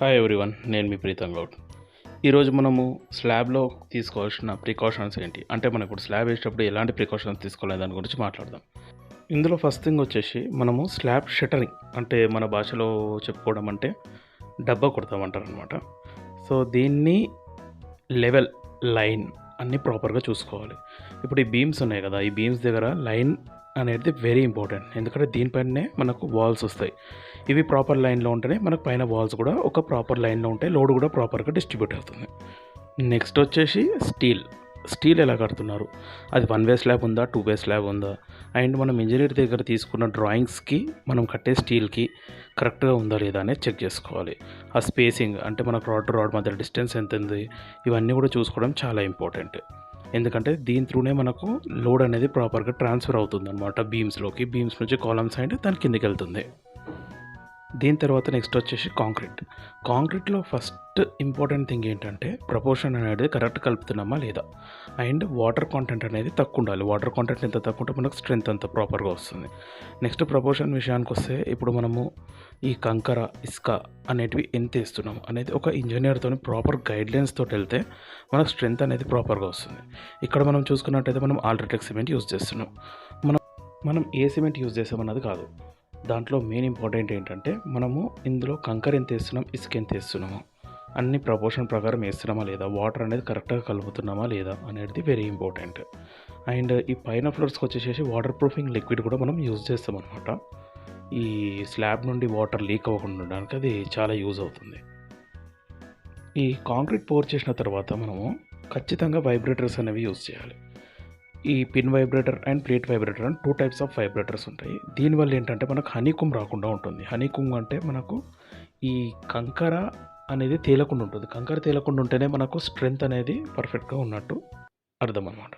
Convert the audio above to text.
Hi everyone నేను మీ ప్రీతం గౌడ్. ఈరోజు మనము స్లాబ్లో తీసుకోవాల్సిన ప్రికాషన్స్ ఏంటి? అంటే మనం ఇప్పుడు స్లాబ్ వేసేటప్పుడు ఎలాంటి ప్రికాషన్స్ తీసుకోవాలి దాని గురించి మాట్లాడదాం. ఇందులో ఫస్ట్ థింగ్ వచ్చేసి మనము స్లాబ్ షటరింగ్ అంటే మన భాషలో చెప్పుకోవడం అంటే డబ్బా కొడతామంటారు అనమాట సో దీన్ని లెవెల్ లైన్ అన్నీ ప్రాపర్గా చూసుకోవాలి. ఇప్పుడు ఈ బీమ్స్ ఉన్నాయి కదా ఈ బీమ్స్ దగ్గర లైన్ అనేది వెరీ ఇంపార్టెంట్ ఎందుకంటే దీనిపైనే మనకు వాల్స్ వస్తాయి. ఇవి ప్రాపర్ లైన్లో ఉంటేనే మనకు పైన వాల్స్ కూడా ఒక ప్రాపర్ లైన్లో ఉంటే లోడ్ కూడా ప్రాపర్గా డిస్ట్రిబ్యూట్ అవుతుంది. నెక్స్ట్ వచ్చేసి స్టీల్ స్టీల్ ఎలా కడుతున్నారు? అది వన్ వే స్లాబ్ ఉందా టూ వే స్లాబ్ ఉందా? అండ్ మనం ఇంజనీర్ దగ్గర తీసుకున్న డ్రాయింగ్స్కి మనం కట్టే స్టీల్కి కరెక్ట్గా ఉందా లేదా అనేది చెక్ చేసుకోవాలి. ఆ స్పేసింగ్ అంటే మనకు రాడ్ టు రాడ్ మధ్య డిస్టెన్స్ ఎంత ఉంది ఇవన్నీ కూడా చూసుకోవడం చాలా ఇంపార్టెంట్ ఎందుకంటే దీని త్రూనే మనకు లోడ్ అనేది ప్రాపర్గా ట్రాన్స్ఫర్ అవుతుంది అనమాట బీమ్స్లోకి. బీమ్స్ నుంచి కాలమ్స్ అండ్ దాని కిందకి వెళ్తుంది దీని తర్వాత నెక్స్ట్ వచ్చేసి కాంక్రీట్. కాంక్రీట్లో ఫస్ట్ ఇంపార్టెంట్ థింగ్ ఏంటంటే ప్రపోర్షన్ అనేది కరెక్ట్ కలుపుతున్నామా లేదా? అండ్ వాటర్ కాంటెంట్ అనేది తక్కువ ఉండాలి. వాటర్ కాంటెంట్ ఎంత తక్కువ ఉంటే మనకు స్ట్రెంత్ అంత ప్రాపర్గా వస్తుంది. నెక్స్ట్ ప్రపోర్షన్ విషయానికి వస్తే ఇప్పుడు మనము ఈ కంకర ఇసుక అనేటివి ఎంత వేస్తున్నాం అనేది ఒక ఇంజనీర్తో ప్రాపర్ గైడ్లైన్స్ తోటి వెళ్తే మనకు స్ట్రెంత్ అనేది ప్రాపర్గా వస్తుంది. ఇక్కడ మనం చూసుకున్నట్టయితే మనం ఆల్ట్రాటెక్ సిమెంట్ యూజ్ చేస్తున్నాం. మనం మనం ఏ సిమెంట్ యూజ్ చేసామన్నది కాదు. దాంట్లో మెయిన్ ఇంపార్టెంట్ ఏంటంటే మనము ఇందులో కంకర ఎంత వేస్తున్నాం ఇసుక ఎంత వేస్తున్నాము అన్ని ప్రపోర్షన్ ప్రకారం వేస్తున్నామా లేదా వాటర్ అనేది కరెక్ట్గా కలుపుతున్నామా లేదా అనేది వెరీ ఇంపార్టెంట్ అండ్ ఈ పైన ఫ్లోర్స్కి వచ్చేసేసి వాటర్ ప్రూఫింగ్ లిక్విడ్ కూడా మనం యూజ్ చేస్తాం అనమాట ఈ స్లాబ్ నుండి వాటర్ లీక్ అవ్వకుండా ఉండడానికి అది చాలా యూజ్ అవుతుంది. ఈ కాంక్రీట్ పోర్ చేసిన తర్వాత మనము ఖచ్చితంగా వైబ్రేటర్స్ అనేవి యూజ్ చేయాలి. ఈ pin vibrator and plate vibrator and two types of vibrators ఉంటాయి. దీనివల్ల ఏంటంటే మనకు హనీకుమ్ రాకుండా ఉంటుంది. హనీకుమ్ అంటే మనకు ఈ కంకర అనేది తేలకుండా ఉంటుంది. కంకర తేలకుండా ఉంటేనే మనకు స్ట్రెంగ్త్ అనేది పర్ఫెక్ట్గా ఉన్నట్టు అర్థం అనమాట